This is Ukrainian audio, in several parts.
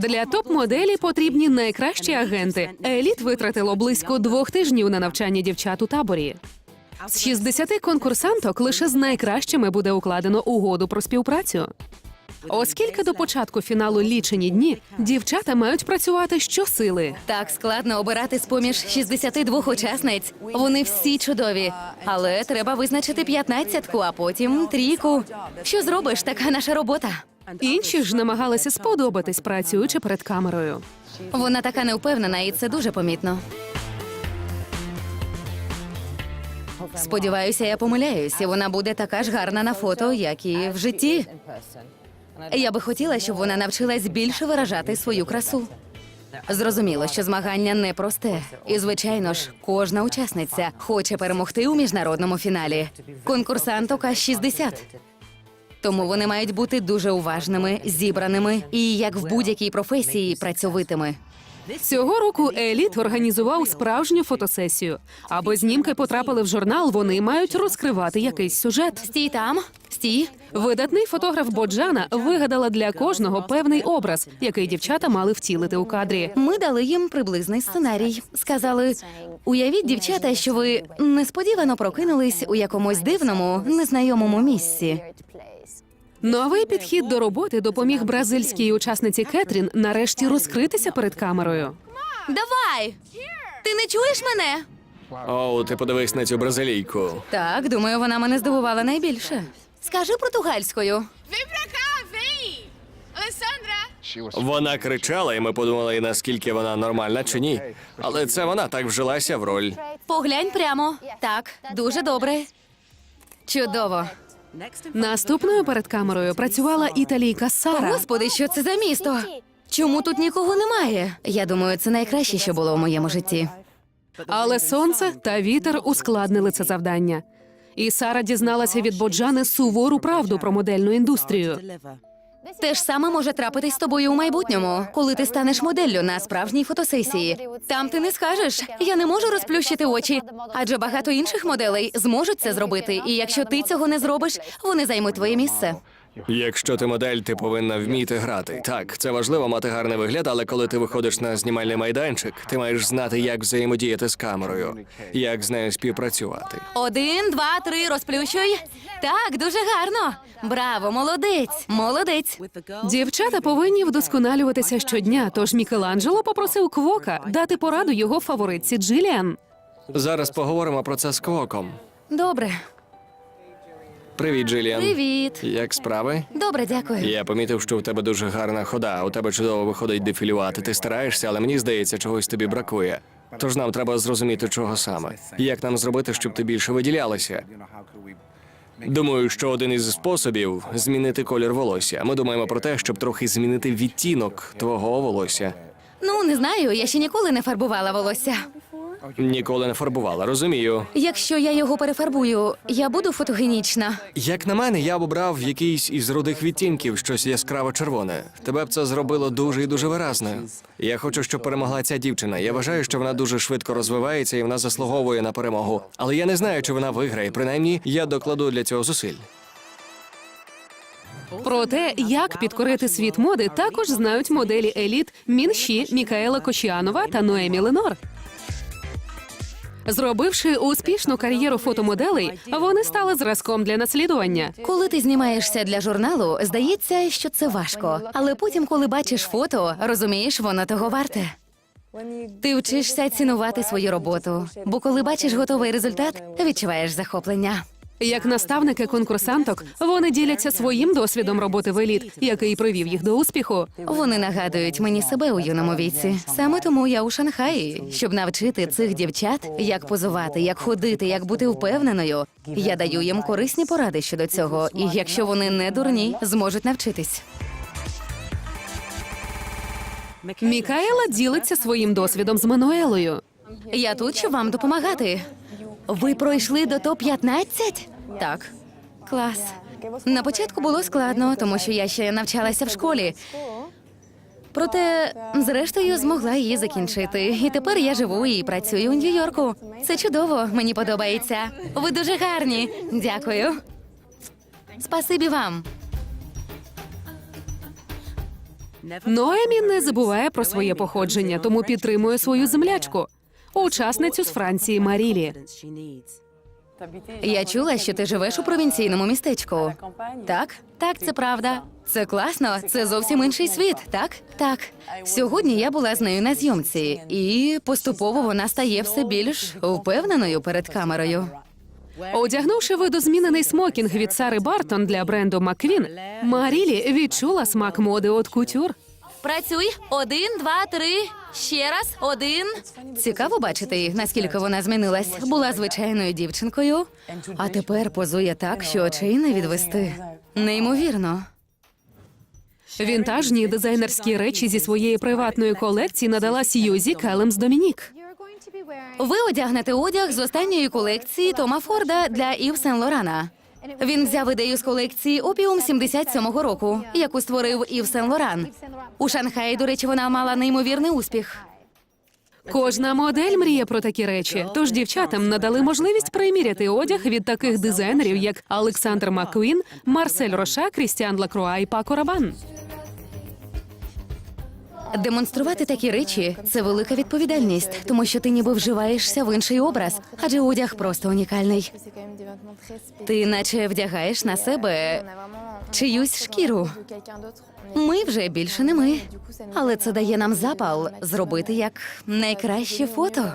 Для топ-моделі потрібні найкращі агенти. Еліт витратило близько двох тижнів на навчання дівчат у таборі. З 60 конкурсанток лише з найкращими буде укладено угоду про співпрацю. Оскільки до початку фіналу лічені дні, дівчата мають працювати щосили. Так складно обирати з поміж 62 учасниць. Вони всі чудові. Але треба визначити 15-ку, а потім трійку. Що зробиш? Така наша робота. Інші ж намагалися сподобатись, працюючи перед камерою. Вона така невпевнена, і це дуже помітно. Сподіваюся, я помиляюсь, і вона буде така ж гарна на фото, як і в житті. Я би хотіла, щоб вона навчилась більше виражати свою красу. Зрозуміло, що змагання непросте. І, звичайно ж, кожна учасниця хоче перемогти у міжнародному фіналі. Конкурсанток 60. Тому вони мають бути дуже уважними, зібраними і, як в будь-якій професії, працьовитими. Цього року еліт організував справжню фотосесію. Аби знімки потрапили в журнал, вони мають розкривати якийсь сюжет. Стій там, стій. Видатний фотограф Боджана вигадала для кожного певний образ, який дівчата мали втілити у кадрі. Ми дали їм приблизний сценарій. Сказали: уявіть, дівчата, що ви несподівано прокинулись у якомусь дивному, незнайомому місці. Новий підхід до роботи допоміг бразильській учасниці Кетрін нарешті розкритися перед камерою. Давай! Ти не чуєш мене? Оу, ти подивись на цю бразилійку. Так, думаю, вона мене здивувала найбільше. Скажи португальською. Вона кричала, і ми подумали, наскільки вона нормальна чи ні. Але це вона так вжилася в роль. Поглянь прямо. Так, дуже добре. Чудово. Наступною перед камерою працювала італійка Сара. Господи, що це за місто? Чому тут нікого немає? Я думаю, це найкраще, що було в моєму житті. Але сонце та вітер ускладнили це завдання. І Сара дізналася від Боджани сувору правду про модельну індустрію. Те ж саме може трапитись з тобою у майбутньому, коли ти станеш моделлю на справжній фотосесії. Там ти не скажеш, я не можу розплющити очі, адже багато інших моделей зможуть це зробити. І якщо ти цього не зробиш, вони займуть твоє місце. Якщо ти модель, ти повинна вміти грати. Так, це важливо мати гарний вигляд, але коли ти виходиш на знімальний майданчик, ти маєш знати, як взаємодіяти з камерою, як з нею співпрацювати. Один, два, три, розплющуй. Так, дуже гарно. Браво, молодець, молодець. Дівчата повинні вдосконалюватися щодня. Тож Мікеланджело попросив Квока дати пораду його фаворитці Джиліан. Зараз поговоримо про це з Квоком. Добре, Привіт, Джиліан. привіт. Як справи? Добре, дякую. Я помітив, що у тебе дуже гарна хода. У тебе чудово виходить дефілювати. Ти стараєшся, але мені здається, чогось тобі бракує. Тож нам треба зрозуміти, чого саме. Як нам зробити, щоб ти більше виділялася? Думаю, що один із способів змінити колір волосся. Ми думаємо про те, щоб трохи змінити відтінок твого волосся. Ну, не знаю, я ще ніколи не фарбувала волосся. Ніколи не фарбувала, розумію. Якщо я його перефарбую, я буду фотогенічна. Як на мене, я б обрав якийсь із рудих відтінків, щось яскраво червоне. Тебе б це зробило дуже і дуже виразною. Я хочу, щоб перемогла ця дівчина. Я вважаю, що вона дуже швидко розвивається і вона заслуговує на перемогу. Але я не знаю, чи вона виграє. Принаймні, я докладу для цього зусиль. Про те, як підкорити світ моди, також знають моделі еліт Мінші, Мікаела Кочіанова та Ноемі Ленор. Зробивши успішну кар'єру фотомоделей, вони стали зразком для наслідування. Коли ти знімаєшся для журналу, здається, що це важко. Але потім, коли бачиш фото, розумієш, воно того варте. Ти вчишся цінувати свою роботу, бо коли бачиш готовий результат, відчуваєш захоплення. Як наставники конкурсанток, вони діляться своїм досвідом роботи в еліт, який привів їх до успіху. Вони нагадують мені себе у юному віці. Саме тому я у Шанхаї, щоб навчити цих дівчат, як позувати, як ходити, як бути впевненою. Я даю їм корисні поради щодо цього, і якщо вони не дурні, зможуть навчитись. Мікаела ділиться своїм досвідом з Мануелою. Я тут, щоб вам допомагати. Ви пройшли до топ-15? Так. Клас. На початку було складно, тому що я ще навчалася в школі. Проте, зрештою, змогла її закінчити. І тепер я живу і працюю у Нью-Йорку. Це чудово, мені подобається. Ви дуже гарні. Дякую. Спасибі вам. Ноемі не забуває про своє походження, тому підтримує свою землячку, учасницю з Франції Марілі. Я чула, що ти живеш у провінційному містечку. Так, так, це правда. Це класно, це зовсім інший світ, так? Так. Сьогодні я була з нею на зйомці, і поступово вона стає все більш впевненою перед камерою. Одягнувши видозмінений смокінг від Сари Бартон для бренду Маквін, Марілі відчула смак моди от кутюр. Працюй один, два, три. Ще раз, один. Цікаво бачити, наскільки вона змінилась. Була звичайною дівчинкою, а тепер позує так, що очей не відвести. Неймовірно. Вінтажні дизайнерські речі зі своєї приватної колекції надала Сьюзі Келемс Домінік. Ви одягнете одяг з останньої колекції Тома Форда для Ів Сен Лорана. Він взяв ідею з колекції Опіум 77-го року, яку створив Ів Сен Лоран. У Шанхаї, до речі, вона мала неймовірний успіх. Кожна модель мріє про такі речі. Тож дівчатам надали можливість приміряти одяг від таких дизайнерів, як Олександр Маккуін, Марсель Роша, Крістіан Лакруа і Пако Рабан. Демонструвати такі речі це велика відповідальність, тому що ти ніби вживаєшся в інший образ, адже одяг просто унікальний. Ти наче вдягаєш на себе чиюсь шкіру. Ми вже більше не ми, але це дає нам запал зробити як найкраще фото.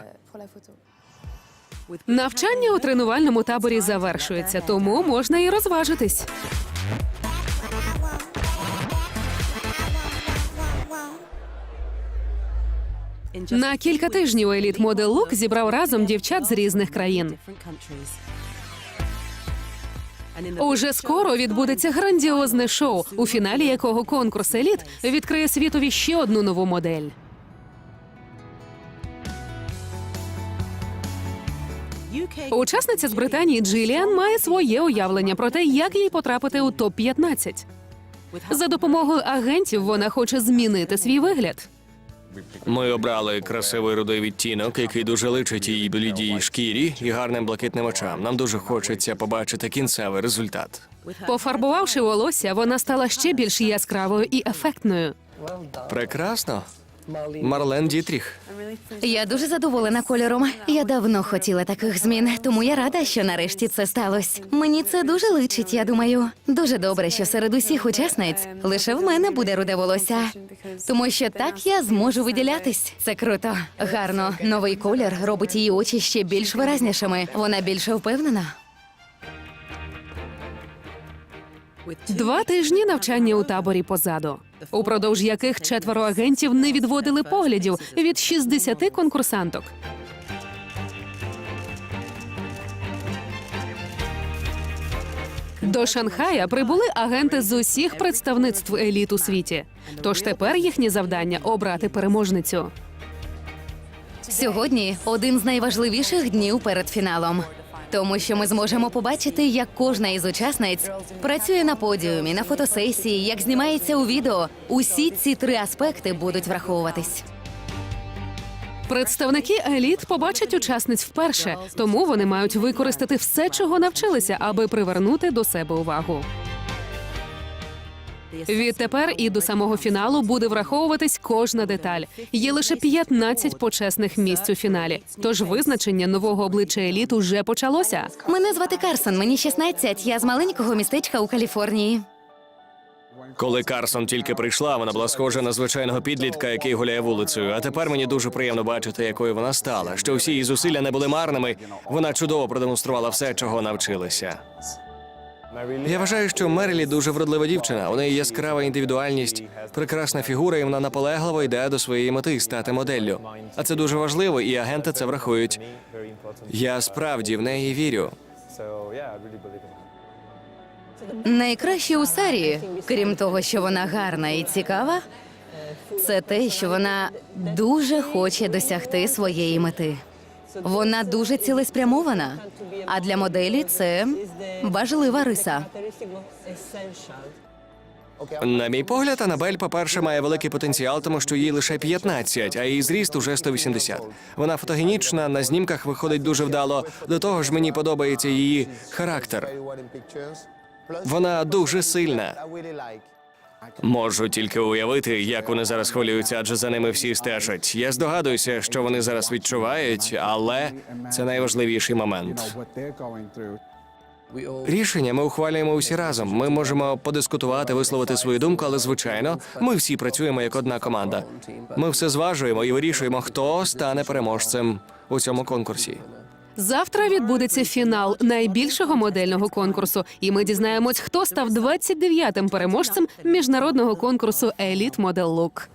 Навчання у тренувальному таборі завершується, тому можна і розважитись. На кілька тижнів еліт Model Look зібрав разом дівчат з різних країн. Уже скоро відбудеться грандіозне шоу, у фіналі якого конкурс еліт відкриє світові ще одну нову модель. Учасниця з Британії Джиліан має своє уявлення про те, як їй потрапити у топ 15 За допомогою агентів вона хоче змінити свій вигляд. Ми обрали красивий рудий відтінок, який дуже личить її блідій шкірі і гарним блакитним очам. Нам дуже хочеться побачити кінцевий результат. Пофарбувавши волосся, вона стала ще більш яскравою і ефектною. Прекрасно. Марлен Дітріх. Я дуже задоволена кольором. Я давно хотіла таких змін, тому я рада, що нарешті це сталося. Мені це дуже личить. Я думаю, дуже добре, що серед усіх учасниць лише в мене буде руде волосся. Тому що так я зможу виділятись. Це круто. Гарно. Новий колір робить її очі ще більш виразнішими. Вона більше впевнена. Два тижні навчання у таборі позаду, упродовж яких четверо агентів не відводили поглядів від 60 конкурсанток. До Шанхая прибули агенти з усіх представництв еліт у світі. Тож тепер їхнє завдання обрати переможницю. Сьогодні один з найважливіших днів перед фіналом. Тому що ми зможемо побачити, як кожна із учасниць працює на подіумі, на фотосесії, як знімається у відео. Усі ці три аспекти будуть враховуватись. Представники еліт побачать учасниць вперше, тому вони мають використати все, чого навчилися, аби привернути до себе увагу. Відтепер і до самого фіналу буде враховуватись кожна деталь. Є лише 15 почесних місць у фіналі. Тож визначення нового обличчя еліт уже почалося. Мене звати Карсон, мені 16, Я з маленького містечка у Каліфорнії. Коли Карсон тільки прийшла, вона була схожа на звичайного підлітка, який гуляє вулицею. А тепер мені дуже приємно бачити, якою вона стала. Що всі її зусилля не були марними. Вона чудово продемонструвала все, чого навчилася. Я вважаю, що Мерілі дуже вродлива дівчина. У неї яскрава індивідуальність, прекрасна фігура, і вона наполегливо йде до своєї мети стати моделлю. А це дуже важливо, і агенти це врахують. Я справді в неї вірю. Найкраще у Сарі, крім того, що вона гарна і цікава, це те, що вона дуже хоче досягти своєї мети. Вона дуже цілеспрямована, а для моделі це важлива риса. На мій погляд, Анабель, по-перше, має великий потенціал, тому що їй лише 15, а її зріст уже 180. Вона фотогенічна, на знімках виходить дуже вдало. До того ж, мені подобається її характер. Вона дуже сильна. Можу тільки уявити, як вони зараз хвилюються, адже за ними всі стежать. Я здогадуюся, що вони зараз відчувають, але це найважливіший момент. Рішення ми ухвалюємо усі разом. Ми можемо подискутувати, висловити свою думку, але звичайно, ми всі працюємо як одна команда. Ми все зважуємо і вирішуємо, хто стане переможцем у цьому конкурсі. Завтра відбудеться фінал найбільшого модельного конкурсу, і ми дізнаємось, хто став 29-м переможцем міжнародного конкурсу Еліт Модел Лук.